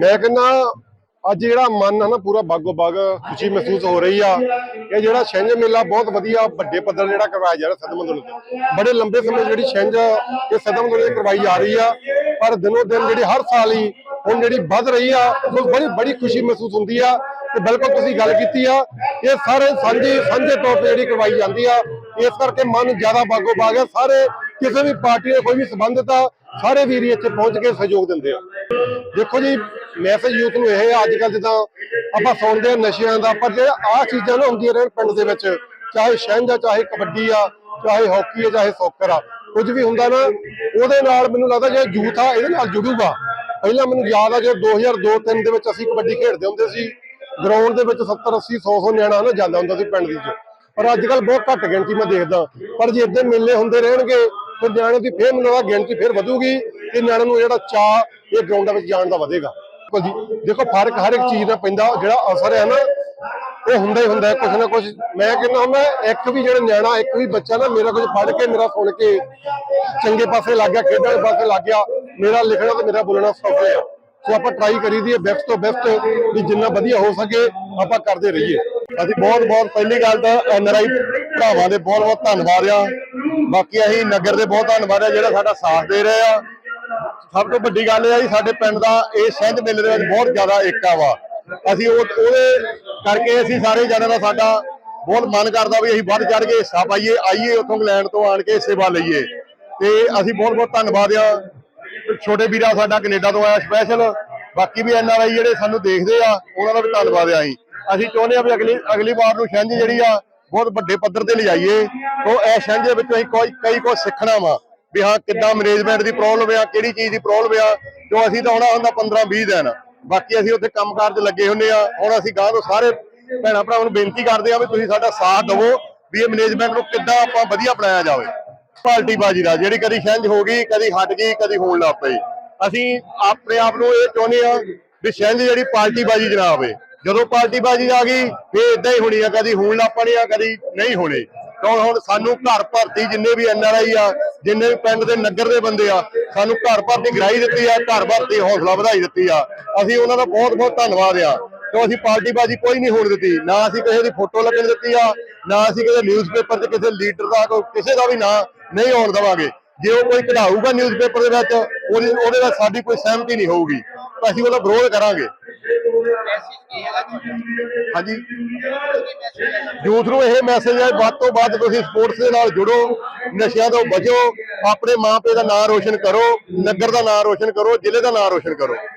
ਮੈਂ ਕਹਿੰਦਾ ਅੱਜ ਜਿਹੜਾ ਮਨ ਆ ਨਾ ਪੂਰਾ ਬਾਗੋ ਬਾਗ ਖੁਸ਼ੀ ਮਹਿਸੂਸ ਹੋ ਰਹੀ ਆ। ਇਹ ਜਿਹੜਾ ਛਿੰਝ ਮੇਲਾ ਬਹੁਤ ਵਧੀਆ ਵੱਡੇ ਪੱਧਰ ਜਿਹੜਾ ਕਰਵਾਇਆ ਜਾ ਰਿਹਾ ਸਦਮੰਦਰ ਤੇ। ਬੜੇ ਲੰਬੇ ਸਮੇਂ ਜਿਹੜੀ ਛਿੰਝ ਇਹ ਸਦਮੰਦਰ ਤੇ ਕਰਵਾਈ ਜਾ ਰਹੀ ਆ। ਪਰ ਦਿਨੋ ਦਿਨ ਜਿਹੜੀ ਹਰ ਸਾਲ ਹੀ ਹੁਣ ਜਿਹੜੀ ਵੱਧ ਰਹੀ ਆ ਉਸ ਬੜੀ ਬੜੀ ਖੁਸ਼ੀ ਮਹਿਸੂਸ ਹੁੰਦੀ ਆ। ਤੇ ਬਿਲਕੁਲ ਤੁਸੀਂ ਗੱਲ ਕੀਤੀ ਆ, ਇਹ ਸਾਰੇ ਸਾਂਝੇ ਸਾਂਝੇ ਤੌਰ ਤੇ ਜਿਹੜੀ ਕਰਵਾਈ ਜਾਂਦੀ ਆ, ਇਸ ਕਰਕੇ ਮਨ ਜ਼ਿਆਦਾ ਬਾਗੋ ਬਾਗ ਆ। ਸਾਰੇ ਕਿਸੇ ਵੀ ਪਾਰਟੀ ਦੇ ਕੋਈ ਵੀ ਸੰਬੰਧਿਤ ਆ, ਸਾਰੇ ਵੀਰ ਇੱਥੇ ਪਹੁੰਚ ਕੇ ਸਹਿਯੋਗ ਦਿੰਦੇ ਆ। ਦੇਖੋ ਜੀ ਮੈਸੇਜ ਯੂਥ ਨੂੰ ਇਹ ਅੱਜ ਕੱਲ ਜਿੱਦਾਂ ਆਪਾਂ ਸੁਣਦੇ ਆ ਨਸ਼ਿਆਂ ਦਾ, ਪਰ ਜੇ ਆਹ ਚੀਜ਼ਾਂ ਨਾ ਹੁੰਦੀਆਂ ਰਹਿਣ ਪਿੰਡ ਦੇ ਵਿੱਚ, ਚਾਹੇ ਛਿੰਝ ਆ, ਚਾਹੇ ਕਬੱਡੀ ਆ, ਚਾਹੇ ਹਾਕੀ ਆ, ਚਾਹੇ ਸੋਕਰ ਆ, ਕੁਝ ਵੀ ਹੁੰਦਾ ਨਾ, ਉਹਦੇ ਨਾਲ ਮੈਨੂੰ ਲੱਗਦਾ ਜੇ ਯੂਥ ਆ, ਇਹਦੇ ਨਾਲ ਜੁੜੂਗਾ। ਪਹਿਲਾਂ ਮੈਨੂੰ ਯਾਦ ਆ, ਜੇ 2002 3 ਦੇ ਵਿੱਚ ਅਸੀਂ ਕਬੱਡੀ ਖੇਡਦੇ ਹੁੰਦੇ ਸੀ ਗਰਾਊਂਡ ਦੇ ਵਿੱਚ 70 80 100 100 ਨਿਆਣਾ ਨਾ ਜਾਂਦਾ ਹੁੰਦਾ ਸੀ ਪਿੰਡ ਦੀ ਚ ਪਰ ਅੱਜ ਕੱਲ ਬਹੁਤ ਘੱਟ ਗਿਣਤੀ ਮੈਂ ਦੇਖਦਾ। ਪਰ ਜੇ ਇਦਾਂ ਮੇਲੇ ਹੁੰਦੇ ਰਹਿਣਗੇ, ਫਿਰ ਨਿਆਣੇ ਦੀ ਫੇਰ ਮੈਨੂੰ ਲੱਗਦਾ ਗਿਣਤੀ ਫੇਰ ਵਧੂਗੀ, ਤੇ ਨਿਆਣੇ ਨੂੰ ਜਿਹੜਾ ਚਾਹ ਇਹ ਗਰਾਊਂਡਾਂ ਵਿੱਚ ਜਾਣ ਦਾ ਵਧੇਗਾ। ਬਿਲਕੁਲ ਜੀ। ਦੇਖੋ, ਫ਼ਰਕ ਹਰ ਇੱਕ ਚੀਜ਼ ਦਾ ਪੈਂਦਾ। ਜਿਹੜਾ ਅਸਰ ਹੈ ਨਾ, ਉਹ ਹੁੰਦਾ ਹੀ ਹੁੰਦਾ ਹੈ ਨਾ ਕੁਛ। ਮੈਂ ਕਹਿੰਦਾ ਹੁੰਦਾ ਇੱਕ ਵੀ ਜਿਹੜਾ ਨਿਆਣਾ, ਇੱਕ ਵੀ ਬੱਚਾ ਨਾ, ਮੇਰਾ ਕੁਝ ਪੜ੍ਹ ਕੇ, ਮੇਰਾ ਸੁਣ ਕੇ, ਚੰਗੇ ਪਾਸੇ ਲੱਗ ਗਿਆ ਖੇਡਾਂ ਪਾਸੇ ਲੱਗ ਗਿਆ, ਮੇਰਾ ਲਿਖਣਾ ਤੇ ਮੇਰਾ ਬੋਲਣਾ ਸੌਖਾ ਆ। ਸੋ ਆਪਾਂ ਟਰਾਈ ਕਰੀਦੀ ਹੈ ਬੈਸਟ ਤੋਂ ਬੈਸਟ ਵੀ ਜਿੰਨਾ ਵਧੀਆ ਹੋ ਸਕੇ, ਆਪਾਂ ਕਰਦੇ ਰਹੀਏ। ਅਸੀਂ ਬਹੁਤ ਬਹੁਤ, ਪਹਿਲੀ ਗੱਲ ਤਾਂ ਐਨਆਰਆਈ ਭਰਾਵਾਂ ਦੇ ਬਹੁਤ ਬਹੁਤ ਧੰਨਵਾਦ ਆ। ਬਾਕੀ ਅਸੀਂ ਨਗਰ ਦੇ ਬਹੁਤ ਧੰਨਵਾਦ ਆ, ਜਿਹੜਾ ਸਾਡਾ ਸਾਥ ਦੇ ਰਹੇ ਆ। ਸਭ ਤੋਂ ਵੱਡੀ ਗੱਲ ਇਹ ਆ ਜੀ, ਸਾਡੇ ਪਿੰਡ ਦਾ ਇਹ ਸਹਿਜ ਮੇਲੇ ਦੇ ਵਿੱਚ ਬਹੁਤ ਜ਼ਿਆਦਾ ਏਕਾ ਵਾ। ਅਸੀਂ ਉਹ ਉਹਦੇ ਕਰਕੇ ਅਸੀਂ ਸਾਰੇ ਜਣਾਂ ਦਾ ਸਾਡਾ ਬਹੁਤ ਮਨ ਕਰਦਾ ਵੀ ਅਸੀਂ ਵੱਧ ਚੜ ਕੇ ਹਿੱਸਾ ਪਾਈਏ, ਆਈਏ ਉੱਥੋਂ ਇੰਗਲੈਂਡ ਤੋਂ ਆਣ ਕੇ ਸੇਵਾ ਲਈਏ। ਤੇ ਅਸੀਂ ਬਹੁਤ ਬਹੁਤ ਧੰਨਵਾਦ ਆ। ਛੋਟੇ ਵੀਰਾ ਸਾਡਾ ਕੈਨੇਡਾ ਤੋਂ ਆਇਆ ਸਪੈਸ਼ਲ। ਬਾਕੀ ਵੀ ਐਨ ਆਰ ਆਈ ਜਿਹੜੇ ਸਾਨੂੰ ਦੇਖਦੇ ਆ, ਉਹਨਾਂ ਦਾ ਵੀ ਧੰਨਵਾਦ ਆ ਜੀ ਅਸੀਂ ਚਾਹੁੰਦੇ ਆ ਵੀ ਅਗਲੀ ਅਗਲੀ ਵਾਰ ਨੂੰ ਛਿੰਝ ਜਿਹੜੀ ਆ, ਬਹੁਤ ਵੱਡੇ ਪੱਧਰ ਤੇ ਲਿਜਾਈਏ। ਉਹ ਇਹ ਛਿੰਝ ਦੇ ਵਿੱਚ ਅਸੀਂ ਕੋਈ ਕਈ ਕੁਝ ਸਿੱਖਣਾ ਵਾ। ਵੀ ਹਾਂ, ਕਿੱਦਾਂ ਮੈਨੇਜਮੈਂਟ ਦੀ ਪ੍ਰੋਬਲਮ ਆ, ਕਿਹੜੀ ਚੀਜ਼ ਦੀ ਪ੍ਰੋਬਲਮ ਆ ਜੋ ਅਸੀਂ ਤਾਂ ਆਉਣਾ ਹੁੰਦਾ 15 20 ਦਿਨ। ਬਾਕੀ ਅਸੀਂ ਉੱਥੇ ਕੰਮਕਾਰ 'ਚ ਲੱਗੇ ਹੁੰਦੇ ਆ, ਹੁਣ ਅਸੀਂ ਗਾਂ ਤੋਂ ਸਾਰੇ ਭੈਣਾਂ ਭਰਾਵਾਂ ਨੂੰ ਬੇਨਤੀ ਕਰਦੇ ਆ ਵੀ ਤੁਸੀਂ ਸਾਡਾ ਸਾਥ ਦਿਵੋ ਵੀ ਇਹ ਮੈਨੇਜਮੈਂਟ ਨੂੰ ਕਿੱਦਾਂ ਆਪਾਂ ਵਧੀਆ ਬਣਾਇਆ ਜਾਵੇ। ਪਾਰਟੀ ਬਾਜੀ ਦਾ, ਜਿਹੜੀ ਕਦੀ ਛਿੰਝ ਹੋ ਗਈ, ਕਦੀ ਹਟ ਗਈ, ਕਦੀ ਹੋਣ ਲੱਗ ਪਈ। ਅਸੀਂ ਆਪਣੇ ਆਪ ਨੂੰ ਇਹ ਚਾਹੁੰਦੇ ਆ ਵੀ ਛਿੰਝ ਜਿਹੜੀ ਪਾਰਟੀ ਬਾਜੀ ਜਨਾਬ ਹੈ ਜਦੋਂ ਪਾਰਟੀ ਬਾਜੀ ਆ ਗਈ, ਫੇਰ ਇਦਾਂ ਹੀ ਹੋਣੀ ਆ, ਕਦੀ ਹੋਣ ਲੱਗ ਪਣੀ ਆ, ਕਦੀ ਨਹੀਂ ਹੋਣੀ। ਕਿਉਂ ਹੁਣ ਸਾਨੂੰ ਘਰ ਭਰਤੀ ਜਿੰਨੇ ਵੀ ਐਨਆਰਆਈ ਆ ਜਿੰਨੇ ਵੀ ਪਿੰਡ ਦੇ ਨਗਰ ਦੇ ਬੰਦੇ ਆ, ਸਾਨੂੰ ਘਰ ਭਰ ਦੀ ਗਰਾਈ ਦਿੱਤੀ ਆ, ਘਰ ਭਰ ਦੀ ਹੌਸਲਾ ਵਧਾਈ ਦਿੱਤੀ ਆ। ਅਸੀਂ ਉਹਨਾਂ ਦਾ ਬਹੁਤ ਬਹੁਤ ਧੰਨਵਾਦ ਆ। ਕਿਉਂ ਅਸੀਂ ਪਾਰਟੀ ਬਾਜੀ ਕੋਈ ਨਹੀਂ ਹੋਣ ਦਿੱਤੀ। ਨਾ ਅਸੀਂ ਕਿਸੇ ਦੀ ਫੋਟੋ ਲੱਗਣ ਦਿੱਤੀ ਆ, ਨਾ ਅਸੀਂ ਕਿਸੇ ਨਿਊਜ਼ਪੇਪਰ 'ਚ ਕਿਸੇ ਲੀਡਰ ਦਾ ਕੋਈ, ਕਿਸੇ ਦਾ ਵੀ ਨਾਂ, ਨਹੀਂ ਆਉਣ ਦੇਵਾਂਗੇ। ਜੇ ਉਹ ਕੋਈ ਕਢਾਊਗਾ ਨਿਊਜ਼ਪੇਪਰ ਦੇ ਵਿੱਚ, ਉਹਦੀ, ਉਹਦੇ ਨਾਲ ਸਾਡੀ ਕੋਈ ਸਹਿਮਤੀ ਨਹੀਂ ਹੋਊਗੀ। ਅਸੀਂ ਉਹਦਾ ਵਿਰੋਧ ਕਰਾਂਗੇ। ਹਾਂਜੀ। ਯੂਥ ਨੂੰ ਇਹ ਮੈਸੇਜ ਹੈ ਵੱਧ ਤੋਂ ਵੱਧ ਤੁਸੀਂ ਸਪੋਰਟਸ ਦੇ ਨਾਲ ਜੁੜੋ ਨਸ਼ਿਆਂ ਤੋਂ ਬਚੋ ਆਪਣੇ ਮਾਪੇ ਦਾ ਨਾਮ ਰੋਸ਼ਨ ਕਰੋ ਨਗਰ ਦਾ ਨਾਮ ਰੋਸ਼ਨ ਕਰੋ ਜ਼ਿਲ੍ਹੇ ਦਾ ਨਾਮ ਰੋਸ਼ਨ ਕਰੋ।